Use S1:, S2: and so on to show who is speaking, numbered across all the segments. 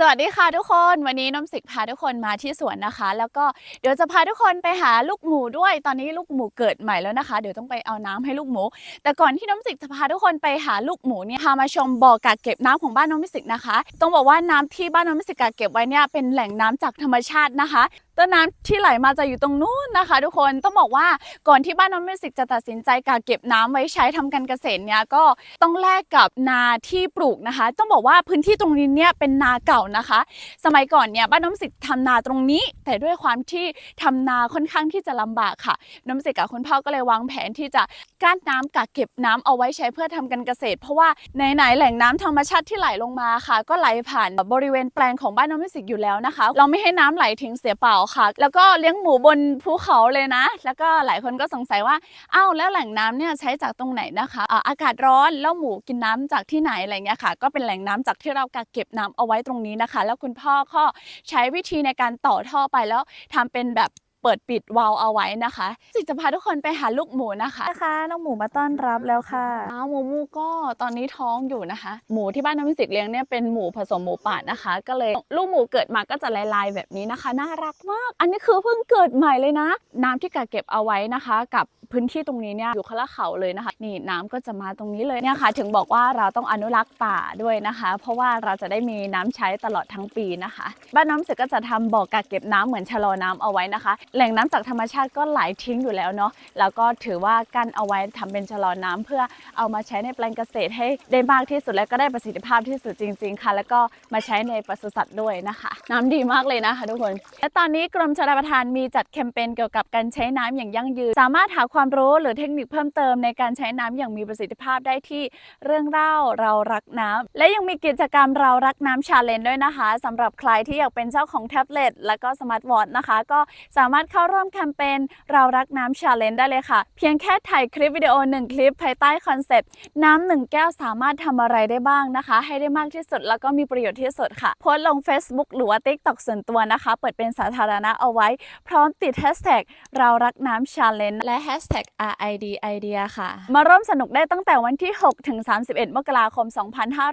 S1: สวัสดีค่ะทุกคนวันนี้น้ำสิกพาทุกคนมาที่สวนนะคะ แล้วก็เดี๋ยวจะพาทุกคนไปหาลูกหมูด้วย ตอนนี้ลูกหมูเกิดใหม่แล้วนะคะ เดี๋ยวต้องไปเอาน้ำให้ลูกหมู แต่ก่อนที่น้ำสิกจะพาทุกคนไปหาลูกหมูเนี่ยพามาชมบ่อกักเก็บน้ำของบ้านน้ำสิกนะคะ ต้องบอกว่าน้ำที่บ้านน้ำสิกกักเก็บไว้เนี่ยเป็นแหล่งน้ำจากธรรมชาตินะคะ ต้นน้ำที่ไหลมาจะอยู่ตรงนู้นนะคะ ทุกคนต้องบอกว่าก่อนที่บ้านน้องมิวสิกจะตัดสินใจกักเก็บน้ำไว้ใช้ทำการเกษตรเนี่ยก็ต้องแลกกับนาที่ปลูกนะคะ ต้องบอกว่าพื้นที่ตรงนี้เนี่ยเป็นนาเก่านะคะ สมัยก่อนเนี่ยบ้านน้ำสิกทำนาตรงนี้ แต่ด้วยความที่ทำนาค่อนข้างที่จะลำบากค่ะ น้ำสิกกับคุณพ่อก็เลยวางแผนที่จะกั้นน้ำกักเก็บน้ำเอาไว้ใช้เพื่อทำการเกษตร เพราะว่าไหนๆแหล่งน้ำธรรมชาติที่ไหลลงมาค่ะ ก็ไหลผ่านบริเวณแปลงของบ้านน้ำสิกอยู่แล้วนะคะ เราไม่ให้น้ำไหลทิ้งเสียเปล่าค่ะ แล้วก็เลี้ยงหมูบนภูเขาเลยนะ แล้วก็หลายคนก็สงสัยว่าอ้าวแล้วแหล่งน้ำเนี่ยใช้จากตรงไหนนะคะอ่าอากาศร้อนแล้วหมูกินน้ำจากที่ไหนอะไรเงี้ยค่ะ ก็เป็นแหล่งน้ำจากที่เรากักเก็บน้ำเอาไว้ตรงนี้นะคะ แล้วคุณพ่อก็ใช้วิธีในการต่อท่อไปแล้วทำเป็นแบบ เปิดปิดวาล์วเอาไว้นะคะสิจะพาทุกคนไปหาลูกหมูนะคะ นะคะน้องหมูมาต้อนรับแล้วค่ะอ้าวหมูมูก็ตอนนี้ท้องอยู่นะคะ หมูที่บ้านน้ำมิสิกเลี้ยงเนี่ยเป็นหมูผสมหมูป่านะคะ ก็เลยลูกหมูเกิดมาก็จะลายๆแบบนี้นะคะ น่ารักมาก อันนี้คือเพิ่งเกิดใหม่เลยนะ น้ำที่กักเก็บเอาไว้นะคะ กับ พื้นที่ตรงนี้เนี่ยอยู่คนละเขาเลยนะคะ นี่น้ำก็จะมาตรงนี้เลยเนี่ยค่ะ ถึงบอกว่าเราต้องอนุรักษ์ป่าด้วยนะคะ เพราะว่าเราจะได้มีน้ำใช้ตลอดทั้งปีนะคะ บ้านน้ำเสร็จก็จะทำบ่อกักเก็บน้ำเหมือนชะลอน้ำเอาไว้นะคะ แหล่งน้ำจากธรรมชาติก็ไหลทิ้งอยู่แล้วเนาะแล้วก็ถือว่ากั้นเอาไว้ทำเป็นชะลอน้ำเพื่อเอามาใช้ในแปลงเกษตรให้ได้มากที่สุดและก็ได้ประสิทธิภาพที่สุดจริง ๆ ค่ะ แล้วก็มาใช้ในปศุสัตว์ด้วยนะคะ น้ำดีมากเลยนะคะ ทุกคน และตอนนี้กรมชลประทานมีจัดแคมเปญเกี่ยวกับการใช้น้ำอย่างยั่งยืน สามารถหาความรู้หรือเทคนิคเพิ่มเติมในการใช้น้ำอย่างมีประสิทธิภาพได้ที่เรื่องเล่าเรารักน้ำและยังมีกิจกรรมเรารักน้ำชาเลนด้วยนะคะสำหรับใครที่อยากเป็นเจ้าของแท็บเล็ตและก็สมาร์ทวอทนะคะ ก็สามารถเข้าร่วมแคมเปญเรารักน้ำชาเลนได้เลยค่ะ เพียงแค่ถ่ายคลิปวิดีโอหนึ่งคลิปภายใต้คอนเซ็ปต์น้ำหนึ่งแก้วสามารถทำอะไรได้บ้างนะคะ ให้ได้มากที่สุดแล้วก็มีประโยชน์ที่สุดค่ะโพสต์ลง Facebook หรือว่า TikTok ส่วนตัวนะคะ เปิดเป็นสาธารณะเอาไว้ พร้อมติดแฮชแท็กเรารักน้ำชาเลนและแฮชแท็ก RID idea ค่ะ มาร่วมสนุกได้ตั้งแต่วันที่ 6 ถึง 31 มกราคม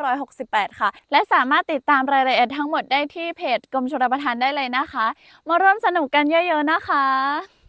S1: 2568 ค่ะ และสามารถติดตามรายละเอียดทั้งหมดได้ที่เพจกรมชลประทานได้เลยนะคะ มาร่วมสนุกกันเยอะๆนะคะ